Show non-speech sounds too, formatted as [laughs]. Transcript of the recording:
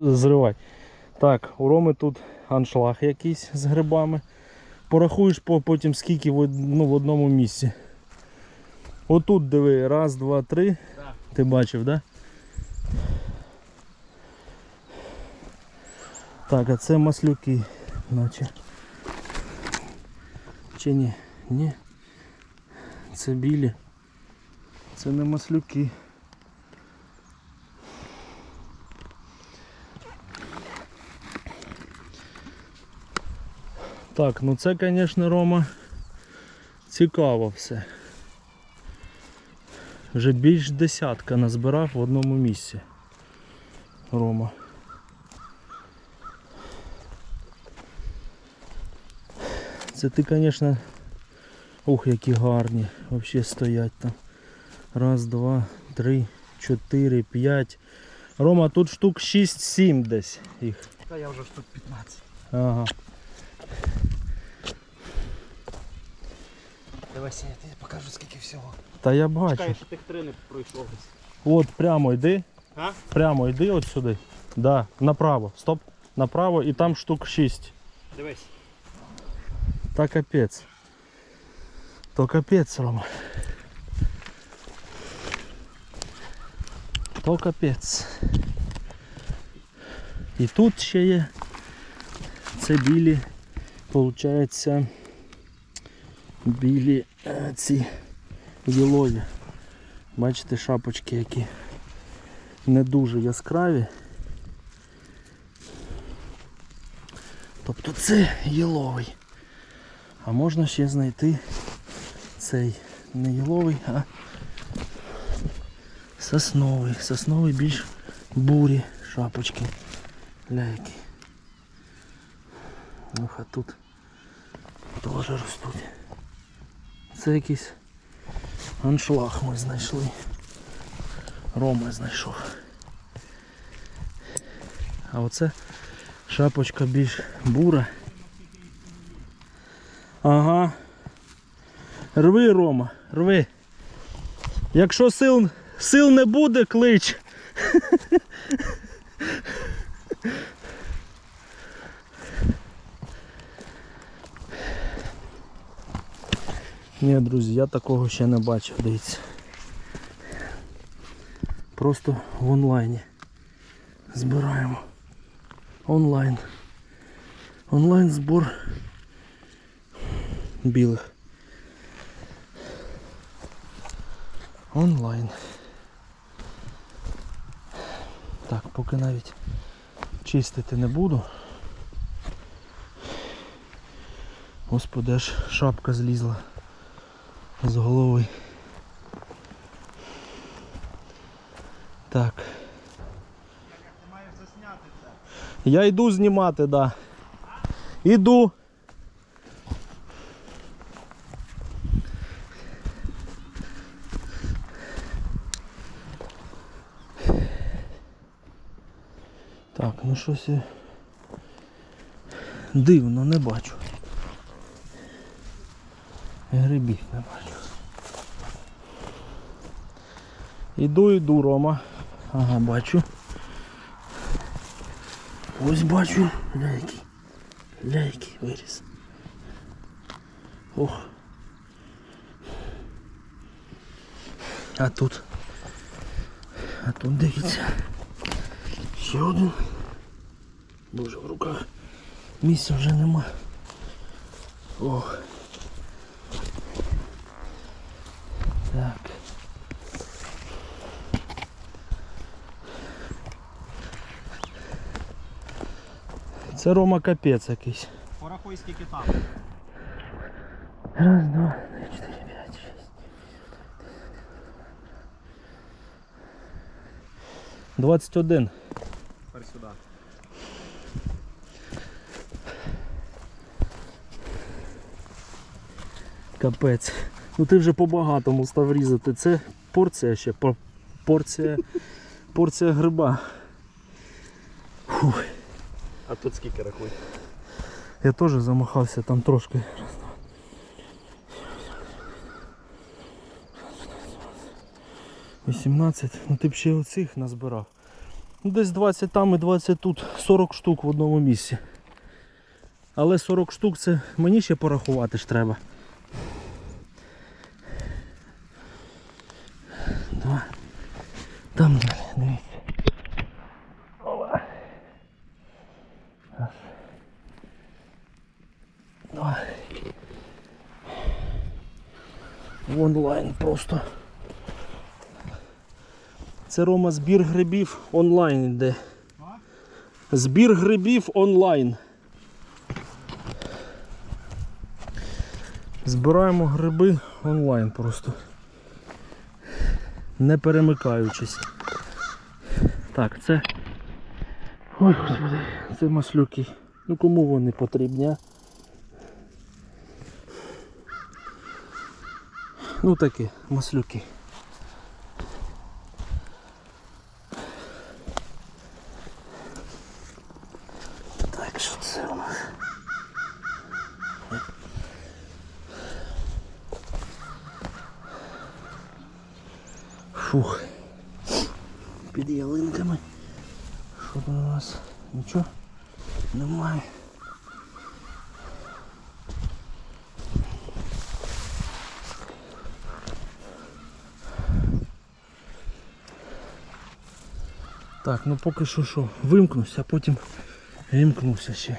Зривай. Так, у Роми тут аншлаг якийсь з грибами. Порахуєш по, потім скільки в, ну, в одному місці. Отут диви, раз, два, три. Так. Ти бачив. Да? Так, а це маслюки, наче. Чи ні? Ні. Це білі. Це не маслюки. Так, ну це, звісно, Рома, цікаво все. Вже більш десятка назбирав в одному місці. Рома. Це ти, звісно, ух, які гарні взагалі стоять там. Раз, два, три, чотири, п'ять. Рома, тут штук 6-7 десь їх. Та я вже штук 15. Ага. Дивися, я тобі покажу скільки всього. Та я бачу. Чекай, що тих три не пройшло десь. От прямо йди. А? Прямо йди от сюди. Да, направо. Стоп. Направо і там штук 6. Дивись. Та капець. То капець, Рома. То капець. І тут ще є. Це білі, получається, Білі е, ці ділові. Бачите, шапочки які не дуже яскраві. Тобто це єловий. А можна ще знайти цей не єловий, а сосновий. Сосновий більш бурі шапочки. Ляйки. Ух, а тут теж ростуть. Це якийсь аншлаг ми знайшли. Рома знайшов. А оце шапочка більш бура. Ага. Рви, Рома, рви. Якщо сил, сил не буде, клич. [laughs] Ні, друзі, я такого ще не бачив, дивіться. Просто в онлайні. Збираємо. Онлайн. Онлайн збор білих. Онлайн. Так, поки навіть чистити не буду. Господи, аж шапка злізла з голови. Так. Ти маєш засняти це. Я йду знімати, да. Іду. Так, ну щось я дивно не бачу. Грибів не бачу. Іду, іду, Рома. Ага, бачу. Ось бачу ляйки. Ляйки виріс. Ох. А тут. А тут дивіться. Ще один. Боже, в руках місця вже нема. Ох. Так. Це Рома капець якийсь. Порахуй скільки там. Раз, два, три, чотири, п'ять, шість. Двадцять один. Тепер сюди. Капець. Ну ти вже по-багатому став різати. Це порція ще. Порція. Порція гриба. Фух. А тут скільки рахуй? Я теж замахався там трошки. Вісімнадцять. Ну ти б ще оцих назбирав. Ну, Десь 20 там і 20 тут, 40 штук в одному місці. Але 40 штук це мені ще порахувати ж треба. Два. Там далі, дивіться. Ола. Раз. Два. В онлайн просто. Це Рома збір грибів онлайн йде. Збір грибів онлайн. Збираємо гриби онлайн просто. Не перемикаючись. Так, це. Ой, господи, це маслюки. Ну кому вони потрібні? а? Ну такі, маслюки. Так, що це у нас? Фух. Під ялинками. Що там у нас? Нічого? Немає. Так, ну поки що що, вимкнусь, а потім вимкнуся ще.